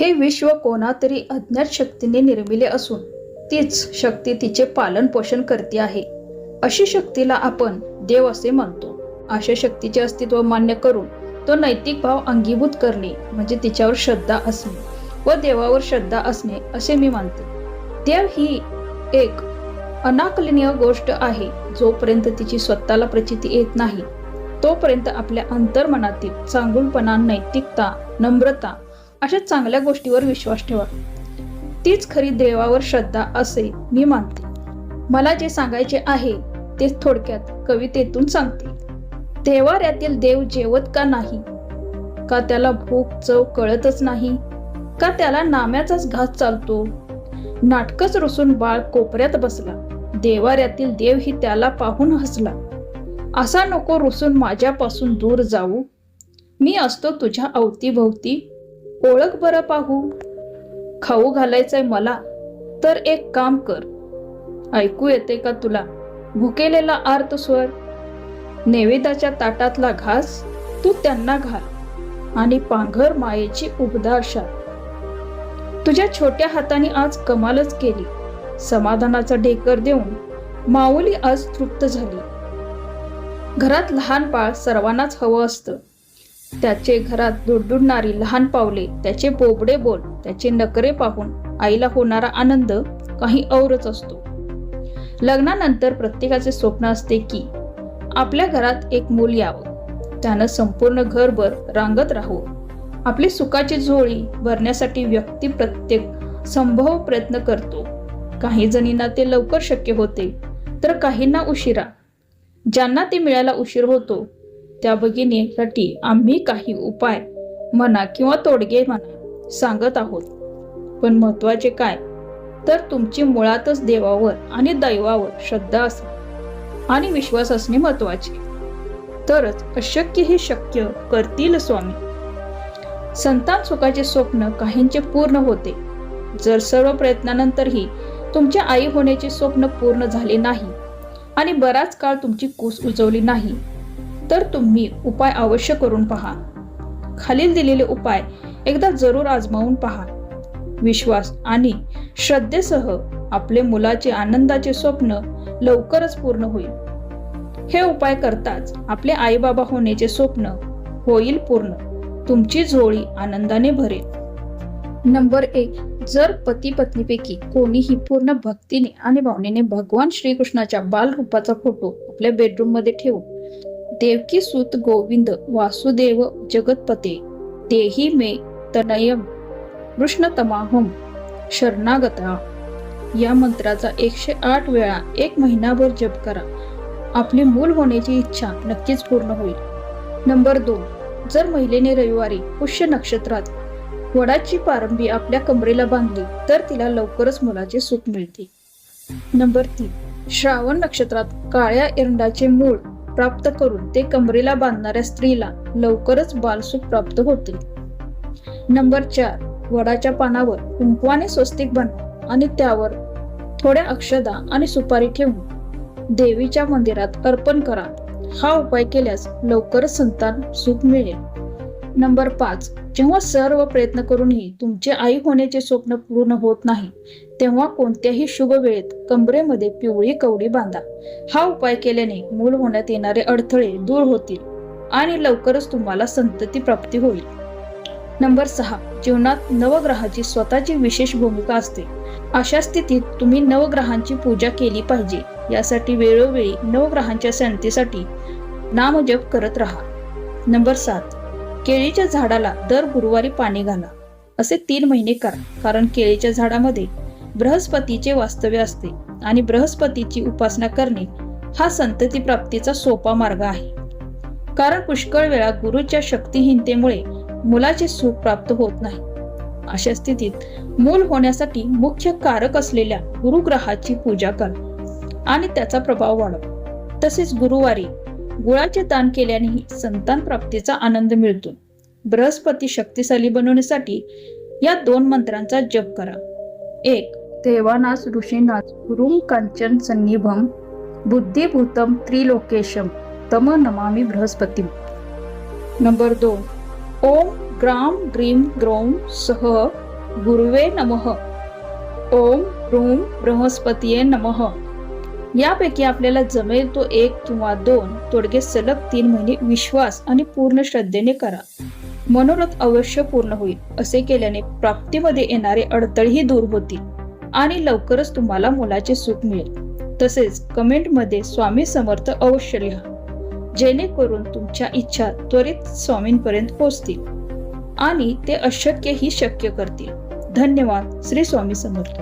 हे विश्व कोणातरी अज्ञात शक्तीने निर्मिले असून तीच शक्ती तिचे पालन पोषण करते आहे. अशी शक्तीला आपण देव असे म्हणतो. अशा शक्तीचे अस्तित्व मान्य करून तो नैतिक भाव अंगीभूत करणे म्हणजे तिच्यावर श्रद्धा असणे व देवावर श्रद्धा असणे असे मी मानते देव ही एक अनाकलनीय गोष्ट आहे जोपर्यंत तिची स्वतःला प्रचिती येत नाही. तोपर्यंत आपल्या अंतर्मनातील चांगुलपणा नैतिकता नम्रता अशा चांगल्या गोष्टीवर विश्वास ठेवा. तीच खरी देवावर श्रद्धा असे मी मानते. मला जे सांगायचे आहे ते थोडक्यात कवितेतून सांगते. देवाऱ्यातील देव जेवत का नाही? का त्याला भूक चव कळतच नाही? का त्याला नाम्याचाच घास चालतो? नाटकच रुसून बाळ कोपऱ्यात बसला. देवाऱ्यातील देव ही त्याला पाहून हसला. असा नको रुसून माझ्यापासून दूर जाऊ. मी असतो तुझ्या अवतीभोवती. ओळख बरं पाहू. खाऊ घालायचंय मला तर एक काम कर. ऐकू येते का तुला? भुकेलेला आर्त स्वर. नैवेद्याच्या ताटातला घास तू त्यांना घाल आणि पांघर मायेची उबदारशा तुझ्या छोट्या हाताने आज कमालच केली. समाधानाचा ढेकर देऊन माऊली आज तृप्त झाली. घरात लहान बाळ सर्वांनाच हवं असतं. त्याचे घरात दुडदुडणारी लहान पावले त्याचे बोबडे बोल त्याचे नकरे पाहून आईला होणारा आनंद काही औरच असतो. लग्नानंतर प्रत्येकाचे स्वप्न असते की आपल्या घरात एक मूल यावं. त्यानं संपूर्ण घरभर रांगत राहू आपली सुखाची झोळी भरण्यासाठी व्यक्ती प्रत्येक संभव प्रयत्न करतो. काही जणींना ते लवकर शक्य होते तर काहींना उशिरा. ज्यांना ते मिळायला उशीर होतो त्या भगिनीसाठी आम्ही काही उपाय म्हणा किंवा तोडगे म्हणा सांगत आहोत. पण महत्त्वाचे काय? तर तुमची मुळातच देवावर आणि दैवावर श्रद्धा असणे आणि विश्वास असणे महत्त्वाचे तरच अशक्य हे शक्य करतील स्वामी. संतान सुखाचे स्वप्न काहींचे पूर्ण होते. जर सर्व प्रयत्नानंतरही तुमच्या आई होण्याचे स्वप्न पूर्ण झाले नाही आणि बराच काळ तुमची कूस उजवली नाही तर तुम्ही उपाय अवश्य करून पहा. खालील दिलेले उपाय एकदा जरूर आजमावून पहा. विश्वास आणि श्रद्धेसह आपले मुलाचे आनंदाचे स्वप्न लवकरच पूर्ण होईल. हे उपाय करताच आपले आईबाबा होण्याचे स्वप्न होईल पूर्ण. तुमची झोळी आनंदाने भरेल. नंबर एक जर पती पत्नीपैकी कोणीही पूर्ण भक्तीने आणि भावनेने भगवान श्रीकृष्णाच्या बालरूपाचा फोटो आपल्या बेडरूममध्ये ठेवून देवकी सुत गोविंद वासुदेव जगतपते देही मे तनयम कृष्णतमाहम शरणागता. या मंत्राचा एकशे आठ वेळा एक महिनाभर जप करा. आपली मूल होण्याची इच्छा नक्कीच पूर्ण होईल. नंबर दोन. जर महिलेने रविवारी पुष्य नक्षत्रात वडाची पारंबी आपल्या कमरेला बांधली तर तिला लवकरच मुलाचे सुख मिळते. नंबर तीन. श्रावण नक्षत्रात काळ्या एरंडाचे मूळ प्राप्त करून ते कमरेला बांधणाऱ्या स्त्रीला लवकरच बालसुख प्राप्त होते. नंबर चार वडाच्या पानावर कुंकवाने स्वस्तिक बनवा आणि त्यावर थोड्या अक्षदा आणि सुपारी ठेवून देवीच्या मंदिरात अर्पण करा. हा उपाय केल्यास लवकरच संतान सुख मिळेल. नंबर पाच जेव्हा सर्व प्रयत्न करूनही तुमचे आई होण्याचे स्वप्न पूर्ण होत नाही तेव्हा कोणत्याही शुभ वेळेत कमरेमध्ये पिवळी कवडी बांधा. हा उपाय केल्याने मूल होण्यात येणारे अडथळे दूर होतील आणि लवकरच तुम्हाला संतती प्राप्ती होईल. नंबर सहा. जीवनात नवग्रहाची स्वतःची विशेष भूमिका असते. अशा स्थितीत तुम्ही नवग्रहांची पूजा केली पाहिजे. यासाठी वेळोवेळी नवग्रहांच्या शांतीसाठी नामजप करत राहा. नंबर सात. केळीच्या झाडाला दर गुरुवारी पाणी घाला असे तीन महिने करा. कारण केळीच्या झाडामध्ये बृहस्पतीचे वास्तव्य असते आणि बृहस्पतीची उपासना करणे हा संतती प्राप्तीचा सोपा मार्ग आहे. कारण पुष्कळ वेळा गुरुच्या शक्तिहीनतेमुळे मुलाचे सुख प्राप्त होत नाही. अशा स्थितीत मूल होण्यासाठी मुख्य कारक असलेल्या गुरुग्रहाची पूजा करा आणि त्याचा प्रभाव वाढवा. तसेच गुरुवारी गुळाचे दान केल्यानेही संतान प्राप्तीचा आनंद मिळतो. बृहस्पती शक्तिशाली बनवण्यासाठी या दोन मंत्रांचा जप करा. एक देवानास ऋषीनाथ गुरुम कांचन सन्निभम बुद्धिभूतम त्रिलोकेशम तम नमामि बृहस्पती. नंबर दोन ओम ग्राम ग्रीम ग्रौम सह गुरुवे नमः. ओम ह्रूम बृहस्पतीये नमः. यापैकी आपल्याला जमेल तो एक किंवा दोन तोडगे सलग तीन महिने विश्वास आणि पूर्ण श्रद्धेने करा. मनोरथ अवश्य पूर्ण होईल असे केल्याने प्राप्तीमध्ये येणारे अडथळेही दूर होतील आणि लवकरच तुम्हाला मुलाचे सुख मिळेल. तसेच कमेंटमध्ये स्वामी समर्थ अवश्य लिहा जेणेकरून तुमच्या इच्छा त्वरित स्वामींपर्यंत पोहोचतील आणि ते अशक्यही शक्य करतील. धन्यवाद श्री स्वामी समर्थ.